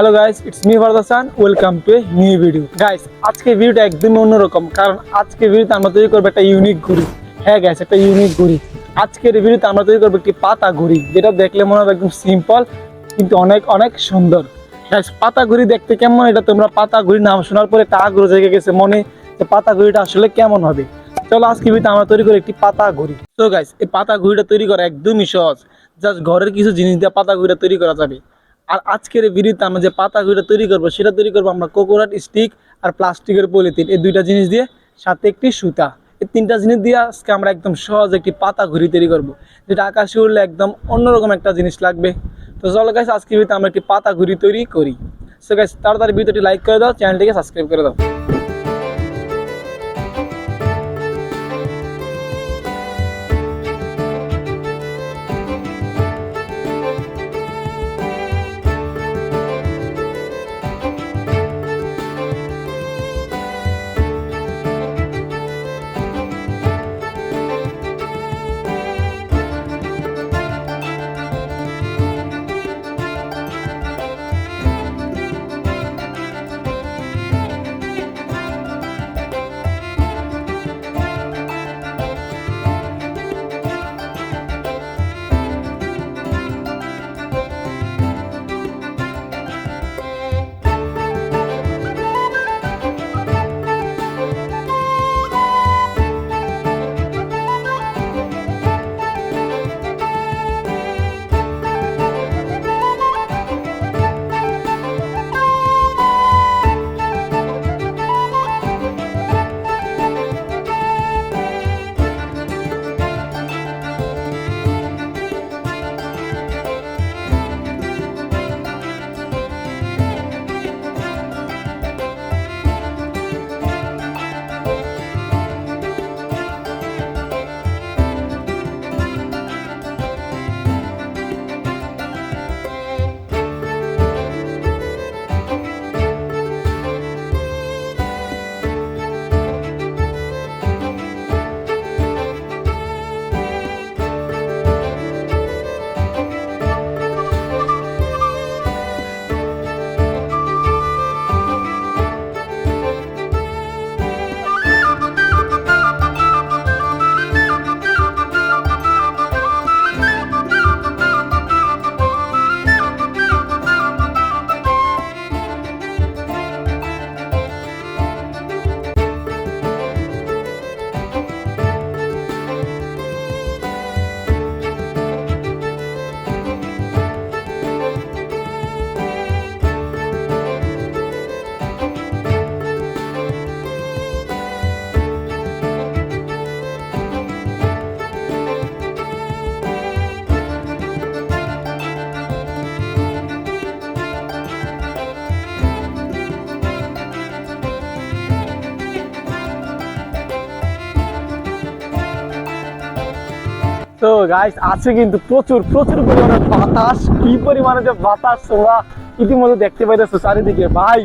Hello guys it's me ফারদাসান welcome to a new video guys আজকে ভিডিওটা একদমই অন্যরকম, কারণ আজকে ভিডিওতে আমরা তৈরি করব একটা ইউনিক ঘুড়ি। হ্যাঁ গাইস একটা ইউনিক ঘুড়ি। আজকের ভিডিওতে আমরা তৈরি করব একটি পাতা ঘুড়ি, যেটা দেখলে মনে হবে একদম সিম্পল কিন্তু অনেক অনেক সুন্দর। গাইস পাতা ঘুড়ি দেখতে কেমন? এটা তোমরা পাতা ঘুড়ি নাম শোনার পরে একটা আগ্রহ জেগে গেছে মনে যে পাতা ঘুড়িটা আসলে কেমন হবে। চলো, আজকে ভিডিওতে আমরা তৈরি করি একটি পাতা ঘুড়ি। তো গাইস এই পাতা ঘুড়িটা তৈরি করা একদমই সহজ। জাস্ট ঘরের কিছু জিনিস দিয়ে পাতা ঘুড়িটা তৈরি করা যাবে। আর আজকের এই ভিডিওতে আমরা যে পাতা ঘুড়িটা তৈরি করব, সেটা তৈরি করব আমরা কোকোনাট স্টিক আর প্লাস্টিকের পলিথিন। এই দুইটা জিনিস দিয়ে, সাথে একটি সুতা। এই তিনটা জিনিস দিয়ে আজকে আমরা একদম সহজ একটি পাতা ঘুড়ি তৈরি করব। যেটা আকাশে উঠলে একদম অন্যরকম একটা জিনিস লাগবে। তো চলো গাইস আজকে ভিডিওতে আমরা একটি পাতা ঘুড়ি তৈরি করি। সো গাইস তাড়াতাড়ি ভিডিওটি লাইক করে দাও, চ্যানেলটিকে সাবস্ক্রাইব করে দাও। তো গাইস আছে কিন্তু প্রচুর প্রচুর পরিমাণে বাতাস। কি পরিমাণে যে বাতাস তোমরা ইতিমধ্যে দেখতে পাইতেছো চারিদিকে। ভাই,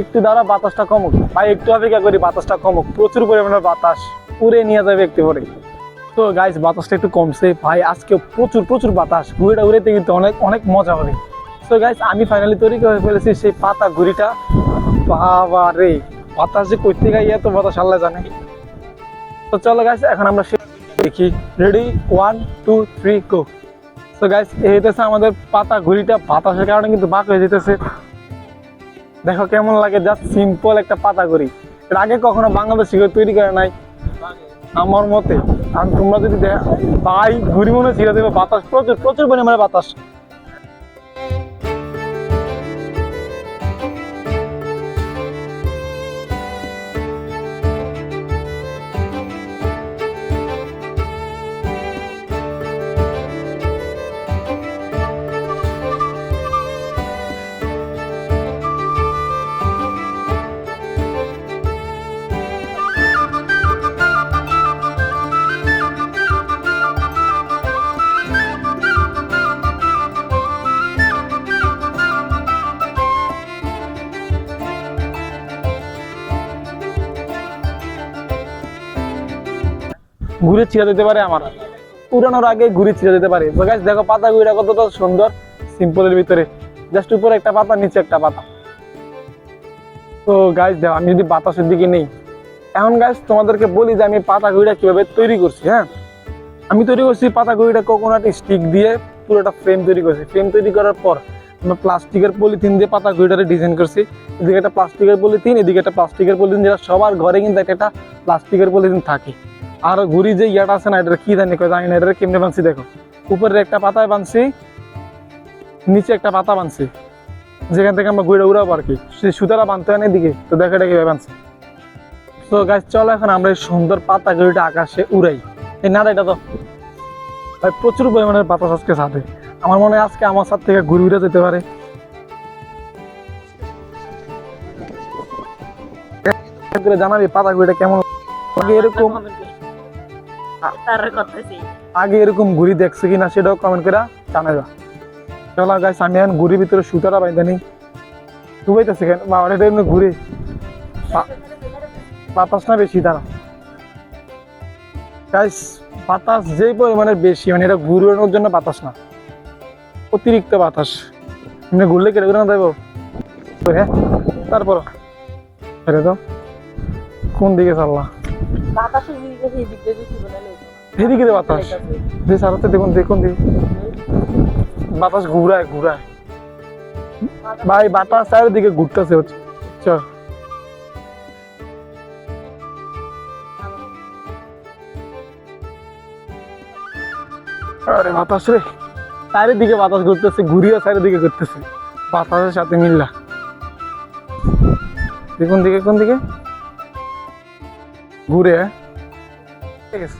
একটু দ্বারা বাতাসটা কমুক। ভাই, একটু অপেক্ষা করি, বাতাসটা কমুক। প্রচুর পরিমাণে বাতাস উড়ে নিয়ে যাবে একটু পরে তো গাইস বাতাসটা একটু কমছে। ভাই আজকে প্রচুর প্রচুর বাতাস। ঘুড়িটা উড়েতে কিন্তু অনেক অনেক মজা হবে। তো গাইস আমি ফাইনালি তৈরি করে ফেলেছি সেই পাতা ঘুড়িটা। বাবা রে বাতাস যে করতে গাই এত বাতাস, আল্লাহ জানে। তো চলো গাইস এখন আমরা দেখি. Ready one two three go তো গাইস হইতেছে আমাদের পাতা ঘুড়িটা বাতাসের কারণে কিন্তু বাক হয়ে যেতেছে। দেখো কেমন লাগে জাস্ট সিম্পল একটা পাতা ঘুড়ি। এর আগে কখনো বাংলাদেশি কেউ তৈরি করে নাই। আমার মতে, আর তোমরা যদি দেখ- ভাই ঘুড়ি মনে ছিঁড়ে দেবে বাতাস প্রচুর প্রচুর পরিমাণে বাতাস। ঘুরে ছিঁড়ে দিতে পারে আমার। উড়ানোর আগে ঘুরে ছিঁড়ে দিতে পারে। তো গাছ দেখো পাতা ঘুরে কতটা সুন্দর সিম্পলের ভিতরে। জাস্ট উপরে একটা পাতা, নিচে একটা পাতা। তো গাছ দেখো, আমি যদি বাতাসের দিকে নেই, এখন গাছ তোমাদেরকে বলি যে আমি পাতা গুঁড়িটা কীভাবে তৈরি করছি হ্যাঁ? আমি তৈরি করছি পাতা গুঁড়িটা কোকোনাট স্টিক দিয়ে পুরোটা ফ্রেম তৈরি করছি। ফ্রেম তৈরি করার পর আমরা প্লাস্টিকের পলিথিন দিয়ে পাতা গুঁড়িটারে ডিজাইন করছি। এদিকে একটা প্লাস্টিকের পলিথিন এদিকে একটা প্লাস্টিকের পলিথিন যেটা সবার ঘরে কিন্তু একটা একটা প্লাস্টিকের পলিথিন থাকে। আর ঘুরি যে ইয়াটা আছে না এটা কি জানি কয় জানি না এটা কেমনে বানছি দেখো। উপরে একটা পাতায় বানছি, নিচে একটা পাতা বানছি। যেখান থেকে আমরা ঘুরে উড়াবো আর কি। সেই সুতাটা বানতে হয় না এদিকে, তো দেখো এটা কীভাবে বানছি। তো গাছ চলো এখন আমরা এই সুন্দর পাতা গুলিটা আকাশে উড়াই। এই না এটা তো। ভাই, প্রচুর পরিমাণের বাতাস আজকে সাথে আমার মনে হয় আজকে আমার সাথ থেকে ঘুরে উড়ে যেতে পারে। জানাবি পাতা গুলিটা কেমন এরকম তার করতেছি আগে এরকম ঘুরি দেখছে কিনা সেটাও কমেন্ট করে জানাবা চলো গাছ আমি এখন ঘুরির ভিতরে সুতারা বাইন্দা নেই ডুবাইতেছে কেন? বা এটা এমনি ঘুরে বাতাস না বেশি তারা গাইস বাতাস যেই পরিমাণের বেশি মানে এটা ঘুরানোর জন্য বাতাস না। অতিরিক্ত বাতাস। এমনি ঘুরলে কেটে ঘুরানো দেবো হ্যাঁ তারপর, ছেড়ে দাও। কোন দিকে চাল্লা? বাতাসে বলে এদিকে দে বাতাস। যে সারাতে দেখুন দেখুন দেখুন। বাতাস ঘুরায় ঘুরায়। ভাই বাতাস চারিদিকে ঘুরতেছে হচ্ছে। চল আরে বাতাস রে। চারিদিকে বাতাস ঘুরতেছে ঘুরিয়ে চারিদিকে ঘুরতেছে। বাতাসের সাথে মিললা দেখুন দিকে কোন দিকে? ঘুরে? ঠিক আছে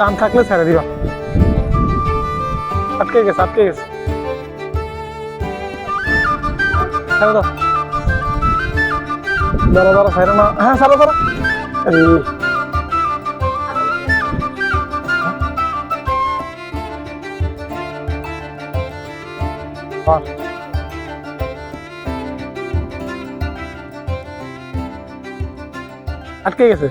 টান থাকলে ছেড়ে দিবা। আটকে গেছে আটকে গেছে। ছেড়ে দাও দাঁড়া দাঁড়া, ছেড়ে না। হ্যাঁ ছাড়ো ছাড়ো। আটকে গেছে।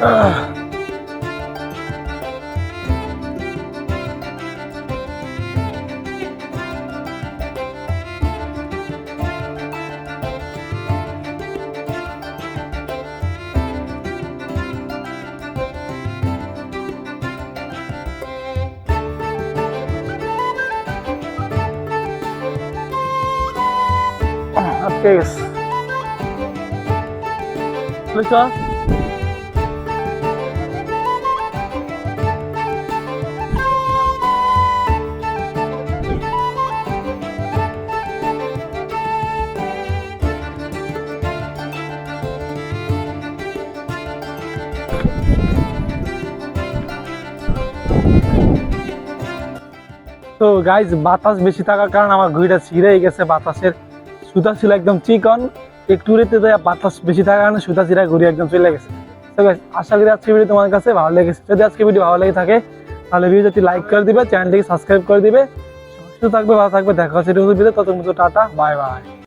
Ugh. গেছে? বুঝছ তো গাইজ বাতাস বেশি থাকার কারণে আমার ঘুড়িটা ছিঁড়ে গেছে বাতাসের। সুতা ছিল একদম চিকন একটু রেতে দেয়া বাতাস বেশি থাকার কারণে সুতা চিরা ঘুরে একদম চলে গেছে। তো আশা করি আজকে ভিডিও তোমার কাছে ভালো লেগেছে। যদি আজকে ভিডিও ভালো লেগে থাকে, তাহলে যদি লাইক করে দিবে চ্যানেলটিকে সাবস্ক্রাইব করে দিবে। সুস্থ থাকবে, ভালো থাকবে, দেখা হচ্ছে ভিডিও তত মতো টাটা বাই বাই